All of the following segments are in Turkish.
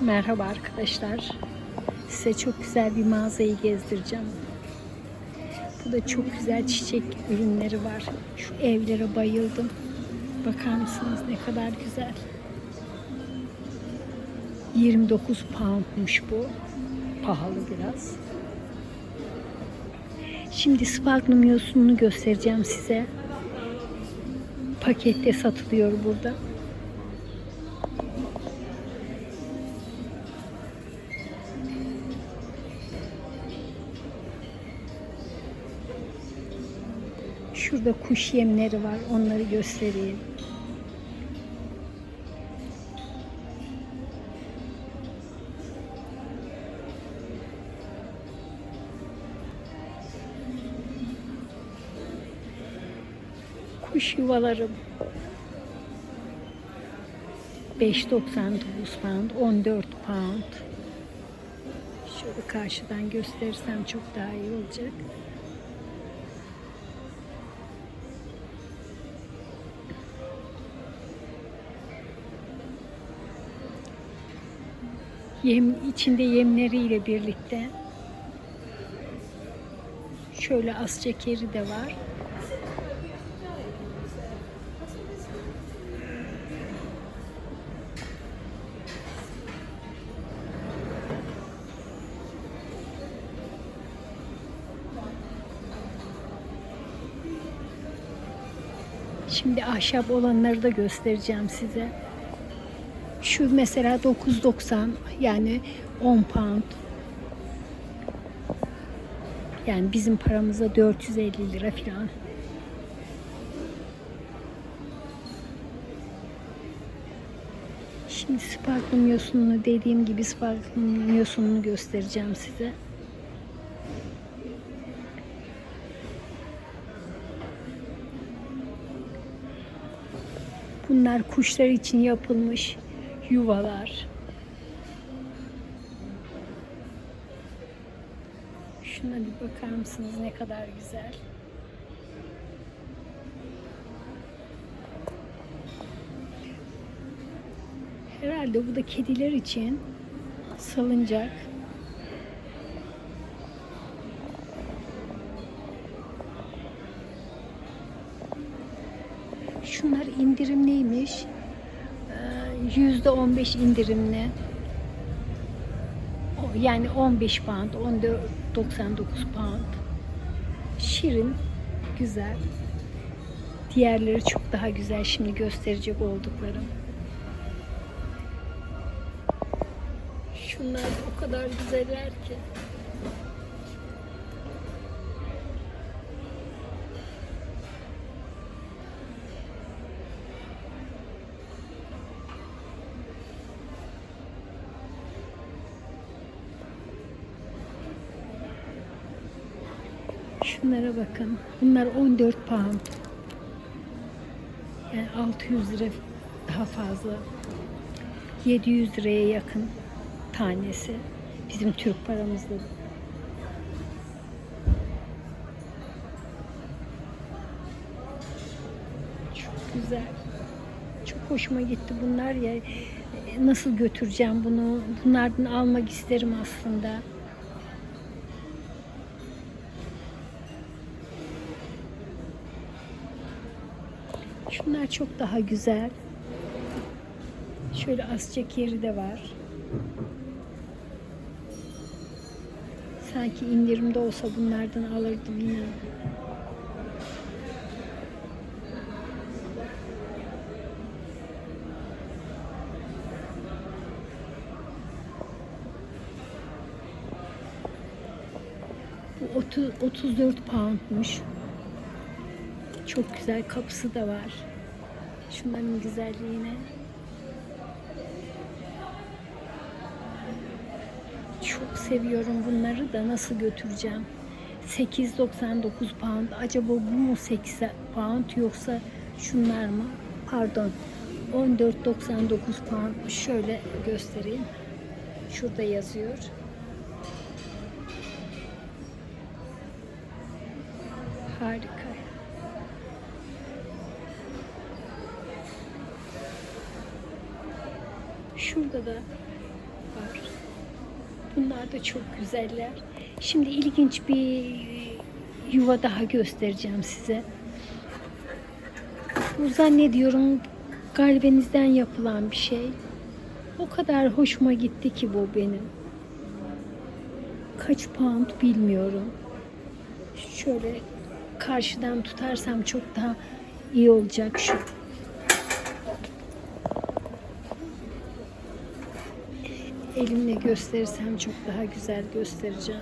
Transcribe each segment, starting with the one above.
Merhaba arkadaşlar. Size çok güzel bir mağazayı gezdireceğim. Burada çok güzel çiçek ürünleri var. Şu evlere bayıldım. Bakar mısınız ne kadar güzel. 29 poundmuş bu. Pahalı biraz. Şimdi Sphagnum yosununu göstereceğim size. Pakette satılıyor burada. Şurada kuş yemleri var. Onları göstereyim. Kuş yuvalarım. 5.99 pound, 14 pound. Şöyle karşıdan gösterirsem çok daha iyi olacak. Yem içinde yemleriyle birlikte şöyle az çekeri de var. Şimdi ahşap olanları da göstereceğim size. Şu mesela 9.90 yani 10 pound. Yani bizim paramıza 450 lira falan. Şimdi sparklum yosununu dediğim gibi sparklum yosununu göstereceğim size. Bunlar kuşlar için yapılmış yuvalar. Şuna bir bakar mısınız ne kadar güzel. Herhalde bu da kediler için salıncak. Şunlar indirimliymiş. Ee, Yüzde on beş indirimli. O- Yani 15 pound, 14.99 pound. Şirin, güzel. Diğerleri çok daha güzel şimdi gösterecek olduklarım. Şunlar o kadar güzeller ki. Şunlara bakın. Bunlar 14 pound. Yani 600 lira daha fazla. 700 liraya yakın tanesi. Bizim Türk paramızda. Çok güzel. Çok hoşuma gitti bunlar ya. Nasıl götüreceğim bunu? Bunlardan almak isterim aslında. Şunlar çok daha güzel. Şöyle az yeri de var. Sanki indirimde olsa bunlardan alırdım yine. Bu 30, 34 poundmuş. Çok güzel kapısı da var. Şunların güzelliğine. Çok seviyorum bunları da nasıl götüreceğim? 8.99 pound. Acaba bu mu 8 pound yoksa şunlar mı? Pardon. 14.99 pound. Şöyle göstereyim. Şurada yazıyor. Harika. Şurada da var. Bunlar da çok güzeller. Şimdi ilginç bir yuva daha göstereceğim size. Bu zannediyorum galvanizden yapılan bir şey. O kadar hoşuma gitti ki bu benim. Kaç pound bilmiyorum. Şöyle karşıdan tutarsam çok daha iyi olacak şu. Elimle gösterirsem çok daha güzel göstereceğim.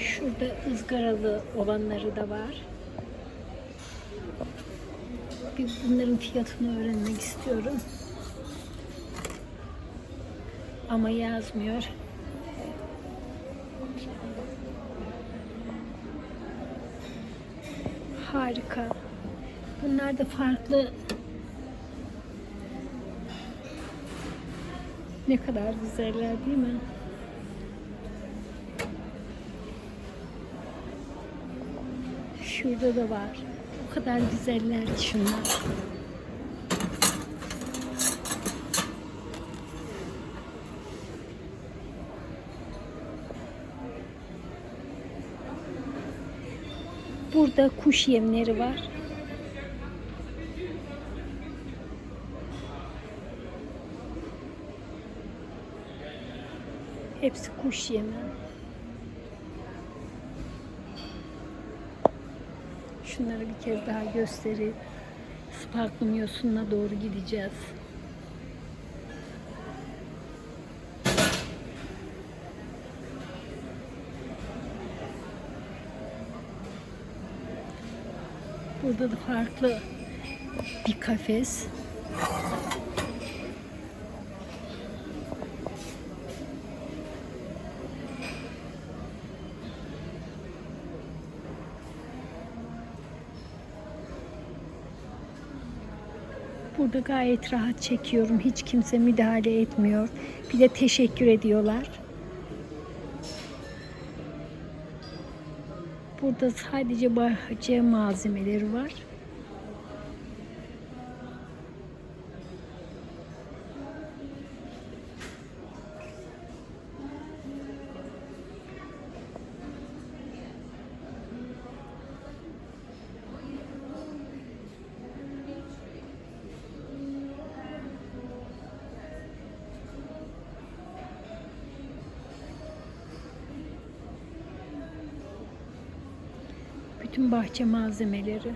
Şurada ızgaralı olanları da var. Bir bunların fiyatını öğrenmek istiyorum. Ama yazmıyor. Harika. Bunlar da farklı. Ne kadar güzeller değil mi? Şurada da var. O kadar güzeller ki şunlar. Burada kuş yemleri var. Hepsi kuş yemi. Şunları bir kez daha göstereyim. Sparklum yosununa doğru gideceğiz. Burada da farklı bir kafes. Burada gayet rahat çekiyorum. Hiç kimse müdahale etmiyor. Bir de teşekkür ediyorlar. Burada sadece bahçe malzemeleri var. Bütün bahçe malzemeleri.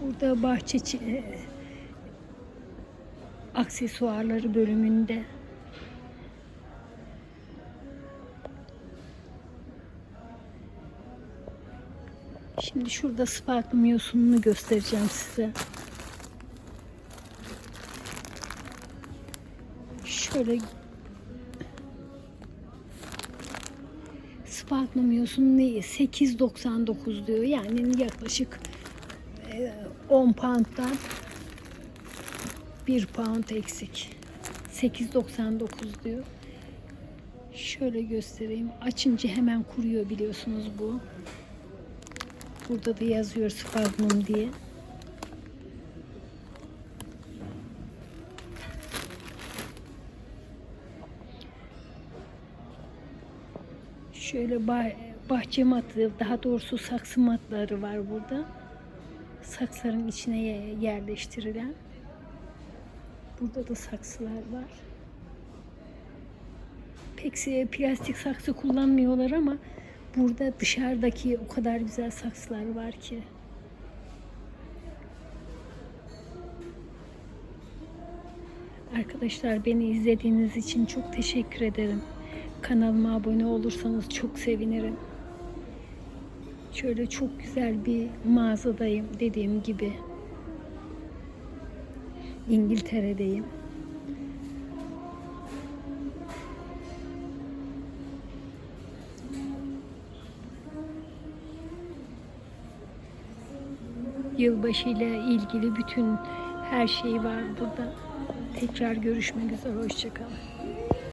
Burada bahçe aksesuarları bölümünde. Şimdi şurada sparklum yosununu göstereceğim size. Şöyle sparklum yosunu 8.99 diyor. Yani yaklaşık e, 10 pound'dan 1 pound eksik. 8.99 diyor. Şöyle göstereyim. Açınca hemen kuruyor biliyorsunuz bu. Burada da yazıyor Sphagnum diye. Şöyle bah- bahçe matı, daha doğrusu saksı matları var burada. Saksların içine ye- yerleştirilen. Burada da saksılar var. Pek plastik saksı kullanmıyorlar ama burada dışarıdaki o kadar güzel saksılar var ki. Arkadaşlar beni izlediğiniz için çok teşekkür ederim. Kanalıma abone olursanız çok sevinirim. Şöyle çok güzel bir mağazadayım dediğim gibi. İngiltere'deyim. Yılbaşı ile ilgili bütün her şey var burada. Tekrar görüşmek üzere. Hoşçakalın.